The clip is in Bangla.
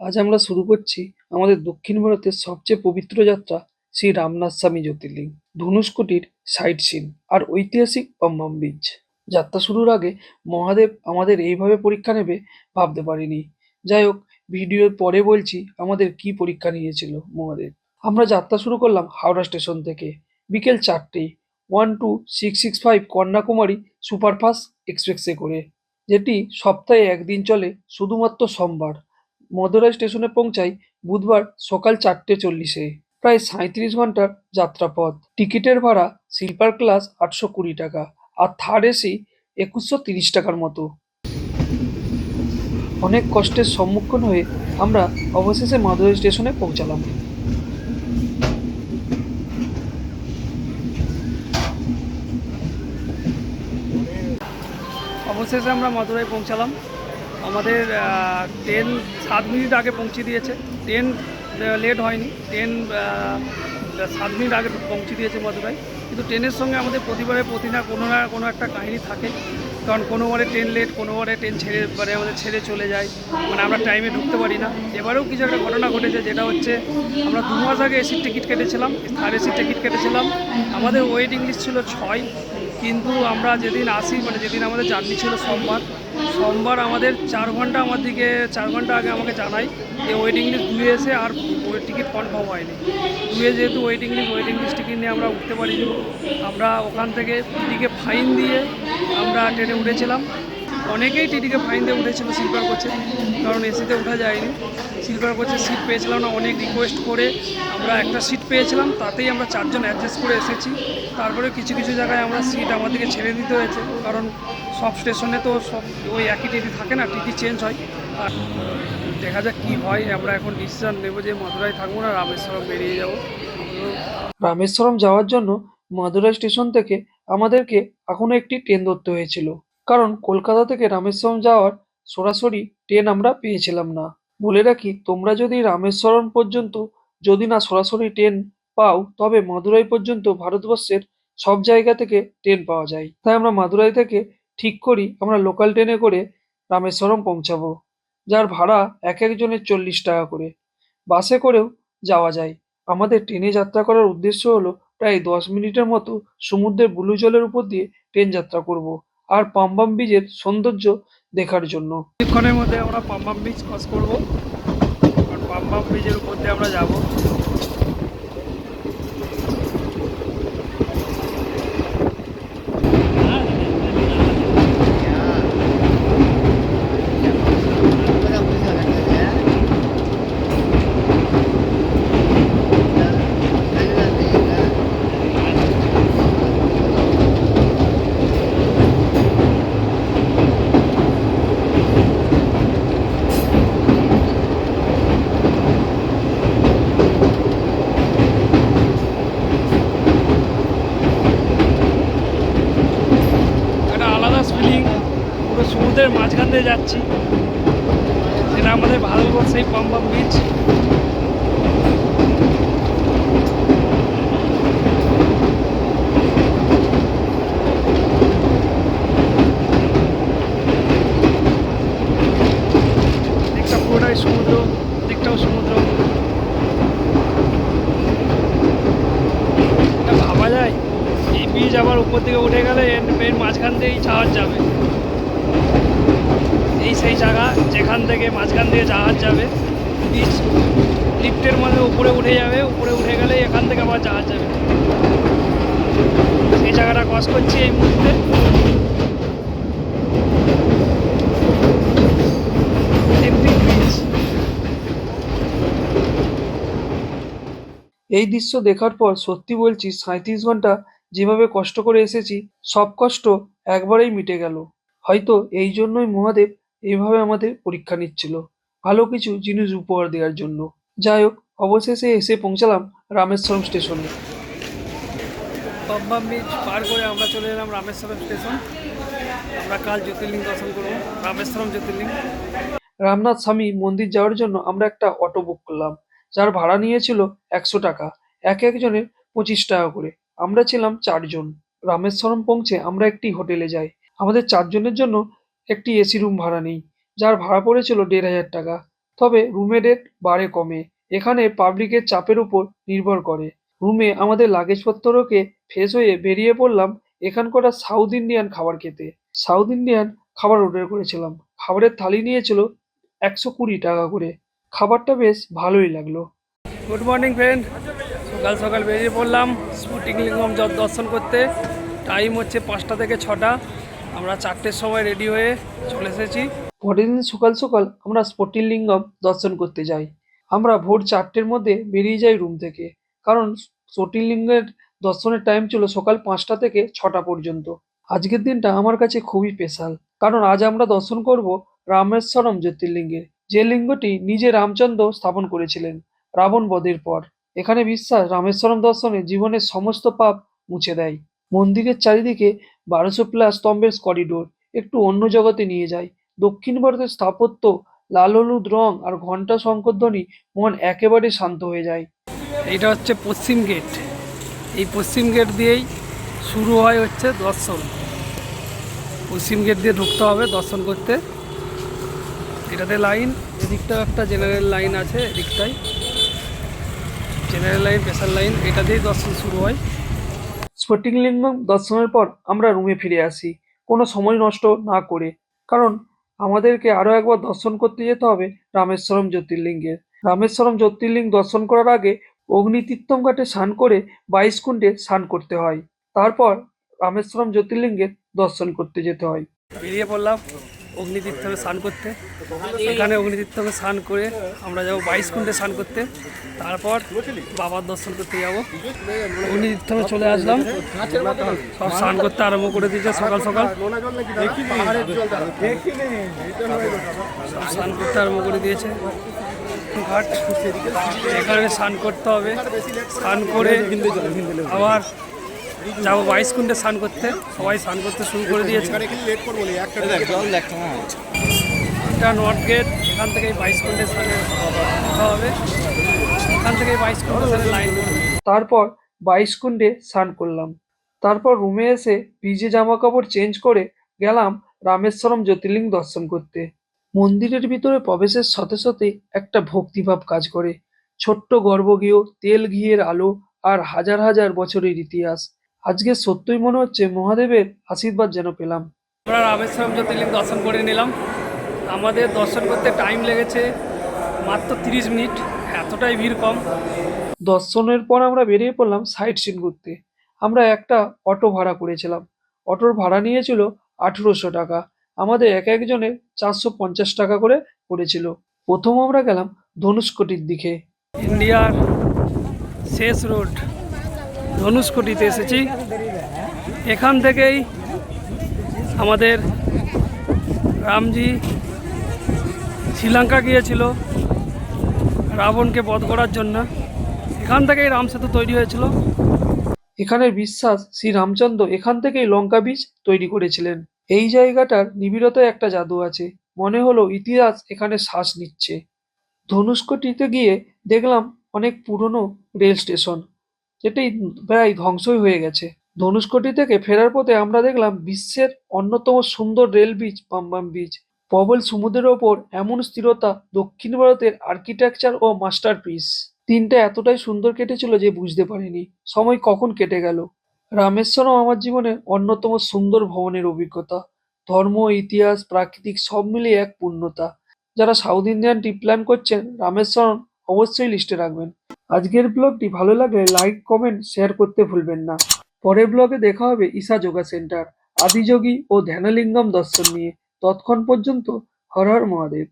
আজ আমরা শুরু করছি আমাদের দক্ষিণ ভারতের সবচেয়ে পবিত্র যাত্রা শ্রী রামনাথ স্বামী জ্যোতির্লিঙ্গ, ধনুষ্কোটির সাইট সিন আর ঐতিহাসিক পাম্বাম বিচ যাত্রা শুরুর আগে মহাদেব আমাদের এইভাবে পরীক্ষা নেবে ভাবতে পারিনি। যাই হোক, ভিডিওর পরে বলছি আমাদের কি পরীক্ষা নিয়েছিল মহাদেব। আমরা যাত্রা শুরু করলাম হাওড়া স্টেশন থেকে। বিকেল চারটে, one two six six five Kanyakumari superfast এক্সপ্রেসে করে, যেটি সপ্তাহে একদিন চলে শুধুমাত্র সোমবার। মদুরাই স্টেশনে পৌঁছাই বুধবার সকাল চারটে চল্লিশে। প্রায় সাঁত্রিশ ঘণ্টার যাত্রাপথ। টিকিটের ভাড়া স্লিপার ক্লাস আটশো কুড়ি টাকা আর থার্ড এসি একুশশো তিরিশ টাকার মতো। অনেক কষ্টের সম্মুখীন হয়ে আমরা অবশেষে মাদুরাই স্টেশনে পৌঁছালাম। অবশেষে আমরা মাদুরাই পৌঁছালাম। আমাদের ট্রেন সাত মিনিট আগে পৌঁছে দিয়েছে। ট্রেন লেট হয়নি। ট্রেন সাত মিনিট আগে পৌঁছে দিয়েছে মাদুরাই। কিন্তু ট্রেনের সঙ্গে আমাদের প্রতিবারে প্রতি না কোনো না কোনো একটা কাহিনী থাকে। কারণ কোনোবারে ট্রেন লেট কোনোবারে ট্রেন ছেড়ে মানে আমাদের ছেড়ে চলে যায়। মানে আমরা টাইমে ঢুকতে পারি না। এবারেও কিছু একটা ঘটনা ঘটেছে, যেটা হচ্ছে আমরা দু মাস আগে এসির টিকিট কেটেছিলাম থার্ড এসির টিকিট কেটেছিলাম। আমাদের ওয়েটিং লিস্ট ছিল ছয়। কিন্তু আমরা যেদিন আসি মানে যেদিন আমাদের জার্নি ছিল সোমবার সোমবার আমাদের চার ঘণ্টা আমার দিকে, চার ঘণ্টা আগে আমাকে জানাই যে ওয়েটিং লিস্ট দুয়ে এসে আর ওই টিকিট কনফার্ম হয়নি। দুয়ে যেহেতু waiting list waiting list ticket নিয়ে আমরা উঠতে পারিনি। আমরা ওখান থেকে টিটিকে ফাইন দিয়ে আমরা ট্রেনে উঠেছিলাম। অনেকেই টিটিকে ফাইন দিয়ে উঠেছিল স্লিপার করছে, কারণ এসিতে উঠা যায়নি। স্লিপার কোচে সিট পেয়েছিলাম না, অনেক রিকোয়েস্ট করে আমরা একটা সিট পেয়েছিলাম, তাতেই আমরা চারজন অ্যাডজাস্ট করে এসেছি। তারপরে কিছু কিছু জায়গায় আমরা সিট আমাদেরকে ছেড়ে দিতে হয়েছে, কারণ সব স্টেশনে তো সব ওই একই টিটি থাকে না টিটি চেঞ্জ হয়। আর দেখা যাক কী হয়, আমরা এখন ডিসিশন নেব যে মাদুরাই থাকব না, রামেশ্বরম বেরিয়ে যাব। রামেশ্বরম যাওয়ার জন্য মাদুরাই স্টেশন থেকে আমাদেরকে এখনও একটি ট্রেন ধরতে হয়েছিল। কারণ কলকাতা থেকে রামেশ্বরম যাওয়ার সরাসরি ট্রেন আমরা পেয়েছিলাম না। বলে রাখি, তোমরা যদি রামেশ্বরম পর্যন্ত যদি না সরাসরি ট্রেন পাও, তবে মাদুরাই পর্যন্ত ভারতবর্ষের সব জায়গা থেকে ট্রেন পাওয়া যায়। তাই আমরা মাদুরাই থেকে ঠিক করি, আমরা লোকাল ট্রেনে করে রামেশ্বরম পৌঁছাবো, যার ভাড়া এক একজনের চল্লিশ টাকা করে। বাসে করেও যাওয়া যায়। আমাদের ট্রেনে যাত্রা করার উদ্দেশ্য হলো, প্রায় দশ মিনিটের মতো সমুদ্রের ব্লু জলের উপর দিয়ে ট্রেন যাত্রা করব। আর পাম্বাম বীজের সৌন্দর্য দেখার জন্য। কিছুক্ষণের মধ্যে আমরা পাম্বাম বীজ ক্রস করব। পাম্বাম বীজের উপর দিয়ে আমরা যাব একটা আলাদা ফিলিং পুরো সমুদ্রের মাঝখান দিয়ে যাচ্ছি। যেটা আমাদের ভারতবর্ষেই পাম্বাম বিচ বীজ আবার উপর থেকে উঠে গেলে এর মাঝখান দিয়েই জাহাজ যাবে। সেই জায়গা, যেখান থেকে মাঝখান দিয়ে জাহাজ যাবে। বীজ লিফটের মধ্যে উপরে উঠে যাবে, উপরে উঠে গেলে এখান থেকে আবার জাহাজ যাবে। সেই জায়গাটা ক্রস করছি এই মুহূর্তে। এই দৃশ্য দেখার পর সত্যি বলছি সাঁত্রিশ ঘণ্টা যেভাবে কষ্ট করে এসেছি, সব কষ্ট একবারেই মিটে গেল। হয়তো এই জন্যই মহাদেব এইভাবে আমাদের পরীক্ষা নিচ্ছিল। ভালো কিছু জিনিস উপহার দেওয়ার জন্য। যাই হোক অবশেষে এসে পৌঁছালাম রামেশ্বরম স্টেশনে। পাম্বাম বিচ পার করে আমরা চলে এলাম রামেশ্বরম স্টেশন। আমরা কাল জ্যোতির্লিঙ্গ দর্শন করব রামেশ্বরম জ্যোতির্লিঙ্গ। রামনাথ স্বামী মন্দির যাওয়ার জন্য আমরা একটা অটো বুক করলাম। যার ভাড়া নিয়েছিল একশো টাকা। এক একজনের পঁচিশ টাকা করে। আমরা ছিলাম চারজন। রামেশ্বরম পৌঁছে আমরা একটি হোটেলে যাই। আমাদের চারজনের জন্য একটি এসি রুম ভাড়া নেই, যার ভাড়া পড়েছিল দেড় হাজার টাকা। তবে রুমে রেট বাড়ে কমে, এখানে পাবলিকের চাপের উপর নির্ভর করে। রুমে আমাদের লাগেজপত্রকে ফ্রেশ হয়ে বেরিয়ে পড়লাম এখানকার সাউথ ইন্ডিয়ান খাবার খেতে। সাউথ ইন্ডিয়ান খাবার অর্ডার করেছিলাম। খাবারের থালি নিয়েছিল একশো কুড়ি টাকা করে। খাবারটা বেশ ভালোই লাগল। গুড মর্নিং ফ্রেন্ড সকাল সকাল বেরিয়ে পড়লাম। স্পুটিং লিঙ্গম দর্শন করতে। টাইম হচ্ছে পাঁচটা থেকে ছটা। আমরা চারটের সময় রেডি হয়ে চলে এসেছি। পরের দিন সকাল সকাল আমরা স্পটিং লিঙ্গম দর্শন করতে যাই। আমরা ভোর চারটের মধ্যে বেরিয়ে যাই রুম থেকে, কারণ জ্যোতির্লিঙ্গের দর্শনের টাইম ছিল সকাল পাঁচটা থেকে ছটা পর্যন্ত। আজকের দিনটা আমার কাছে খুবই স্পেশাল কারণ আজ আমরা দর্শন করব রামেশ্বরম জ্যোতির্লিঙ্গের যে লিঙ্গটি নিজে রামচন্দ্র স্থাপন করেছিলেন রাবণ বধের পর। এখানে বিশ্বাস রামেশ্বরম দর্শনে জীবনের সমস্ত পাপ মুছে দেয়। মন্দিরের চারিদিকে বারোশো প্লাস স্তম্ভের করিডোর একটু অন্য জগতে নিয়ে যায়। দক্ষিণ ভারতের স্থাপত্য লাল হলুদ রং আর ঘণ্টা শঙ্করধ্বনি মন একেবারে শান্ত হয়ে যায়। এটা হচ্ছে পশ্চিম গেট এই পশ্চিম গেট দিয়েই শুরু হয় হচ্ছে দর্শন। পশ্চিম গেট দিয়ে ঢুকতে হবে দর্শন করতে। এটাতে লাইন এদিকটাও একটা জেনারেল লাইন আছে, এদিকটাই। জেনারেল লাইন স্পেশাল লাইন এটা দিয়েই দর্শন শুরু হয়। স্ফটিকলিঙ্গম দর্শনের পর আমরা রুমে ফিরে আসি। কোনো সময় নষ্ট না করে। কারণ আমাদেরকে আরও একবার দর্শন করতে যেতে হবে রামেশ্বরম জ্যোতির্লিঙ্গের রামেশ্বরম জ্যোতির্লিঙ্গ দর্শন করার আগে অগ্নিতীর্থম ঘাটে স্নান করে বাইশ কুণ্ডে স্নান করতে হয়। তারপর রামেশ্বরম জ্যোতির্লিঙ্গের দর্শন করতে যেতে হয়। বেরিয়ে পড়লাম। অগ্নিতীর্থমে স্নান করতে। এখানে অগ্নিতীর্থমে স্নান করে আমরা যাব বাইশ কুণ্ডে স্নান করতে। তারপর বাবার দর্শন করতে যাব। অগ্নিতীর্থমে চলে আসলাম। সব স্নান করতে আরম্ভ করে দিয়েছে সকাল সকাল। সব স্নান করতে আরম্ভ করে দিয়েছে। ঘাট। এখানে স্নান করতে হবে। স্নান করে আবার যাব বাইশ কুণ্ডে স্নান করতে। সবাই স্নান করতে শুরু করে দিয়েছে। এটা নর্থ গেট এখান থেকেই বাইশ কুণ্ডে হবে। এখান থেকেই বাইশ কুণ্ডে লাইন তারপর বাইশ কুণ্ডে স্নান করলাম। তারপর রুমে এসে ভিজে জামা কাপড় চেঞ্জ করে গেলাম রামেশ্বরম জ্যোতির্লিঙ্গ দর্শন করতে। মন্দিরের ভিতরে প্রবেশের সাথে সাথে একটা ভক্তিভাব কাজ করে। ছোট্ট গর্ভগৃহ, তেল ঘিয়ের আলো আর হাজার হাজার বছরের ইতিহাস। আজকে সত্যই মনে হচ্ছে মহাদেবের আশীর্বাদ যেন পেলাম। আমরা রামেশ্বরম জ্যোতির্লিঙ্গ দর্শন করে নিলাম। আমাদের দর্শন করতে টাইম লেগেছে মাত্র তিরিশ মিনিট এতটাই ভিড় কম। দর্শনের পর আমরা বেরিয়ে পড়লাম সাইট সিন ঘুরতে। আমরা একটা অটো ভাড়া করেছিলাম। অটোর ভাড়া নিয়েছিল আঠেরোশো টাকা। আমাদের এক একজনের চারশো পঞ্চাশ টাকা করে পড়েছিল। প্রথম আমরা গেলাম ধনুষ্কটির দিকে। ইন্ডিয়ার শেষ রোড ধনুষ্কটিতে এসেছি। এখান থেকেই আমাদের রামজি শ্রীলঙ্কা গিয়েছিল রাবণকে বধ করার জন্য। এখান থেকেই রাম সেতু তৈরি হয়েছিল। এখানের বিশ্বাস শ্রী রামচন্দ্র এখান থেকেই লঙ্কা বীজ তৈরি করেছিলেন। এই জায়গাটার নিবিড়তায় একটা জাদু আছে। মনে হলো ইতিহাস এখানে শ্বাস নিচ্ছে। ধনুষ্কটিতে গিয়ে দেখলাম অনেক পুরনো রেল স্টেশন। যেটি প্রায় ধ্বংসই হয়ে গেছে। ধনুষ্কটি থেকে ফেরার পথে আমরা দেখলাম বিশ্বের অন্যতম সুন্দর রেল বীজ পাম্বাম বীজ। প্রবল সমুদ্রের ওপর এমন স্থিরতা দক্ষিণ ভারতের আর্কিটেকচার ও মাস্টারপিস। দিনটা এতটাই সুন্দর কেটেছিল যে বুঝতে পারিনি, সময় কখন কেটে গেল। রামেশ্বরম আমার জীবনের অন্যতম সুন্দর ভ্রমণের অভিজ্ঞতা। ধর্ম, ইতিহাস, প্রাকৃতিক সব মিলিয়ে এক পূর্ণতা। যারা সাউথ ইন্ডিয়ান ট্রিপ প্ল্যান করছেন, রামেশ্বরম অবশ্যই লিস্টে রাখবেন। আজকের ব্লগটি ভালো লাগলে লাইক কমেন্ট শেয়ার করতে ভুলবেন না। পরের ব্লগে দেখা হবে ঈশা যোগা সেন্টার আদিযোগী ও ধ্যানলিঙ্গম দর্শন নিয়ে। তৎক্ষণ পর্যন্ত হর হর মহাদেব।